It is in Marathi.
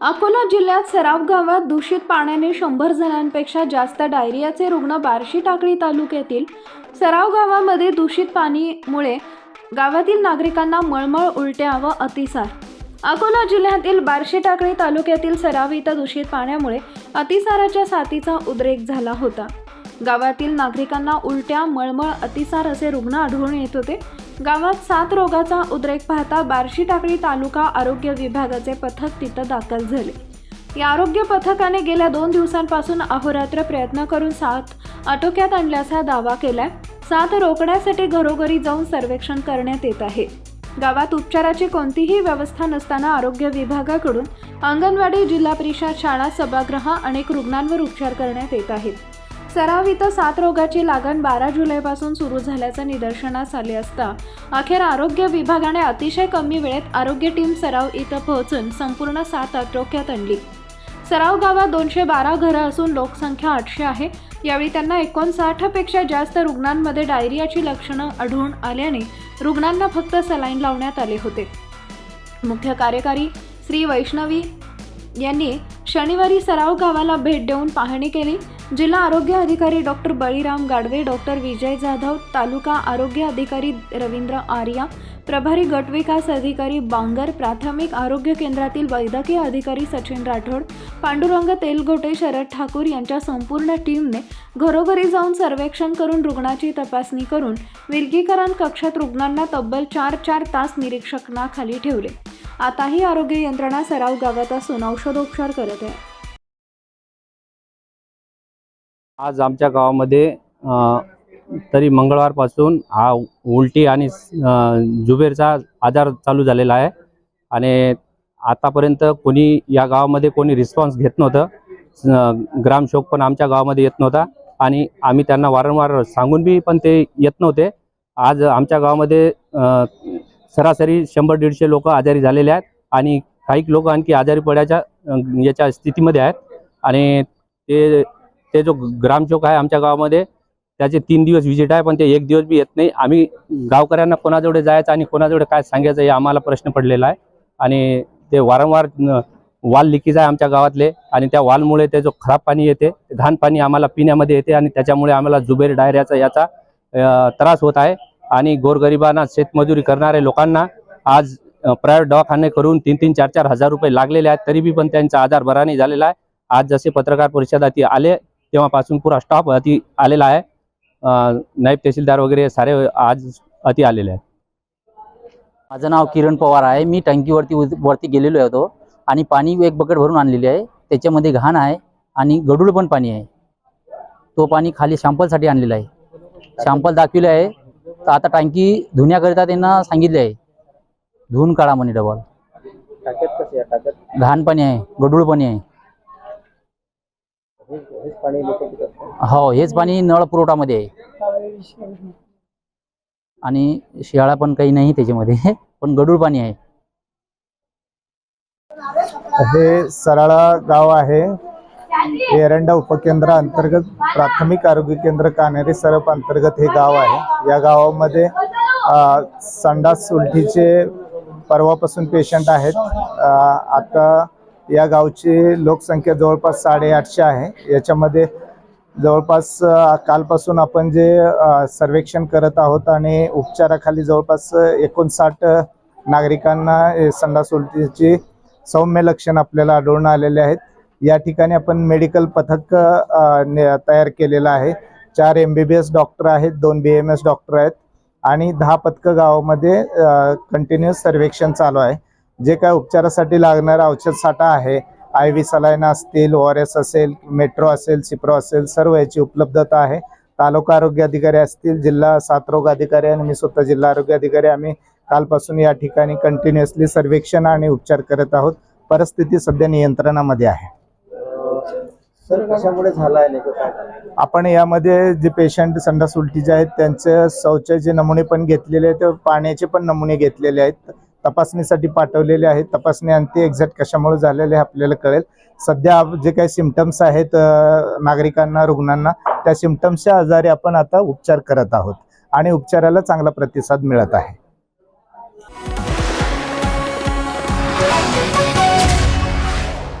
अकोला जिल्ह्यात सराव गावात दूषित पाण्याने शंभर जणांपेक्षा जास्त डायरियाचे रुग्ण बार्शी टाकळी तालुक्यातील सराव गावामध्ये दूषित पाणीमुळे गावातील नागरिकांना मळमळ उलट्या व अतिसार. अकोला जिल्ह्यातील बार्शी टाकळी तालुक्यातील सराव इथं दूषित पाण्यामुळे अतिसाराच्या साथीचा उद्रेक झाला होता. गावातील नागरिकांना उलट्या मळमळ अतिसार असे रुग्ण आढळून येत होते. गावात सात रोगाचा उद्रेक पाहता बार्शी टाकळी तालुका आरोग्य विभागाचे पथक तिथं दाखल झाले. या आरोग्य पथकाने गेल्या दोन दिवसांपासून अहोरात्र प्रयत्न करून सात आटोक्यात आणल्याचा दावा केलाय. साथ रोखण्यासाठी घरोघरी जाऊन सर्वेक्षण करण्यात येत आहे. गावात उपचाराची कोणतीही व्यवस्था नसताना आरोग्य विभागाकडून अंगणवाडी जिल्हा परिषद शाळा सभागृह अनेक रुग्णांवर उपचार करण्यात येत आहेत. सराव इथं सात रोगाची लागण बारा जुलैपासून सुरू झाल्याचं निदर्शनास आले असता अखेर आरोग्य विभागाने अतिशय कमी वेळेत आरोग्य टीम सराव इथं पोहोचून संपूर्ण सात आटोक्यात आणली. सराव गावात दोनशे बारा घरं असून लोकसंख्या आठशे आहे. यावेळी त्यांना एकोणसाठपेक्षा जास्त रुग्णांमध्ये डायरियाची लक्षणं आढळून आल्याने रुग्णांना फक्त सलाईन लावण्यात आले होते. मुख्य कार्यकारी श्री वैष्णवी यांनी शनिवारी सराव गावाला भेट देऊन पाहणी केली. जिल्हा आरोग्य अधिकारी डॉक्टर बळीराम गाडवे डॉक्टर विजय जाधव तालुका आरोग्य अधिकारी रवींद्र आर्या प्रभारी गटविकास अधिकारी बांगर प्राथमिक आरोग्य केंद्रातील वैद्यकीय अधिकारी सचिन राठोड पांडुरंग तेलगोटे शरद ठाकूर यांच्या संपूर्ण टीमने घरोघरी जाऊन सर्वेक्षण करून रुग्णाची तपासणी करून विलगीकरण कक्षात रुग्णांना तब्बल चार चार तास निरीक्षणाखाली ठेवले. आताही आरोग्य यंत्रणा सराव गावात असून औषधोपचार करत आहे. आज आमच्या गावामध्ये तरी मंगळवारपासून हा उलटी आणि जुबेरचा आजार चालू झालेला आहे. आणि आतापर्यंत कोणी या गावामध्ये कोणी रिस्पॉन्स घेत नव्हतं. ग्रामशोक पण आमच्या गावामध्ये येत नव्हता. आणि आम्ही त्यांना वारंवार सांगून बी पण ते येत नव्हते. आज आमच्या गावामध्ये सरासरी शंभर दीडशे लोक आजारी झालेले आहेत. आणि काही लोक आणखी आजारी पडायच्या याच्या स्थितीमध्ये आहेत. आणि ते ते जो ग्रामचौक आहे आमच्या गावामध्ये त्याचे तीन दिवस व्हिजिट आहे पण ते एक दिवस बी येत नाही. आम्ही गावकऱ्यांना कोणाजवळ जायचं आणि कोणाजवळ काय सांगायचं हे आम्हाला प्रश्न पडलेला आहे. आणि ते वारंवार वाल लिकीज आहे आमच्या गावातले. आणि त्या वालमुळे ते जो खराब पाणी येते घाण पाणी आम्हाला पिण्यामध्ये येते आणि त्याच्यामुळे आम्हाला जुबेर डायरियाचा याचा त्रास होत आहे. आणि गोरगरिबांना शेतमजुरी करणाऱ्या लोकांना आज प्रायव्हेट दवाखाने करून तीन तीन चार चार हजार रुपये लागलेले आहेत. तरी बी पण त्यांचा आजार बरा नाही झालेला आहे. आज जसे पत्रकार परिषदात आले तेव्हापासून पुरा स्टाफ अति आलेला आहे. नायब तहसीलदार वगैरे सारे आज अति आलेले आहेत. माझं नाव किरण पवार आहे. मी टँकीवरती वरती गेलेलो होतो आणि पाणी एक बकेट भरून आणलेली आहे. त्याच्यामध्ये घाण आहे आणि गडूळ पण पाणी आहे. तो पाणी खाली शॅम्पलसाठी आणलेला आहे. शॅम्पल दाखविले आहे. तर आता टँकी धुण्याकरिता त्यांना सांगितले आहे. धुवून काढा म्हणे डबल. घाण पाणी आहे. गडूळ पाणी आहे. हो हेच पाणी नळ पुरवठामध्ये आहे. आणि शियाळा पण काही नाही त्याच्यामध्ये पण गडूळ पाणी आहे. हे सराळा गाव आहे. एरंडा उपकेंद्र अंतर्गत प्राथमिक आरोग्य केंद्र कानेरी सरप अंतर्गत हे गाव आहे. या गावामध्ये अ, संडास उलटीचे परवापासून पेशंट आहेत. आता या गावची लोकसंख्या जवळपास साडेआठशे आहे. याच्यामध्ये जवळपास कालपासून आपण जे सर्वेक्षण करत आहोत आणि उपचाराखाली जवळपास एकोणसाठ नागरिकांना अ, संडास उलटीची सौम्य लक्षण आपल्याला आढळून आलेले आहेत. या ठिकाणी आपण मेडिकल पथक ने- तयार केलेलं आहे. चार M B B S doctor आहेत दोन बी एम एस डॉक्टर आहेत आणि दहा पथकं गावामध्ये कंटिन्युअस सर्वेक्षण चालू आहे. जे काय उपचारासाठी लागणारा औषध साठा आहे आय व्ही सलाईन असतील ओ आर एस असेल मेट्रो असेल सिप्रो असेल सर्व याची उपलब्धता आहे. तालुका आरोग्य अधिकारी असतील जिल्हा साथरोग अधिकारी आणि मी स्वतः जिल्हा आरोग्य अधिकारी. आम्ही कालपासून या ठिकाणी कंटिन्युअसली सर्वेक्षण आणि उपचार करत आहोत. परिस्थिती सध्या नियंत्रणामध्ये आहे. आपण यामध्ये जे पेशंट संडास उलटीचे आहेत त्यांचे शौचाचे नमुने पण घेतलेले आहेत पाण्याचे पण नमुने घेतलेले आहेत. तपासणीसाठी पाठवलेले आहेत. तपासणी आणखी एक्झॅक्ट कशामुळे झालेले हे आपल्याला कळेल. सध्या जे काही सिमटम्स आहेत नागरिकांना रुग्णांना त्या सिमटम्सच्या आजारी आपण आता उपचार करत आहोत. आणि उपचाराला चांगला प्रतिसाद मिळत आहे.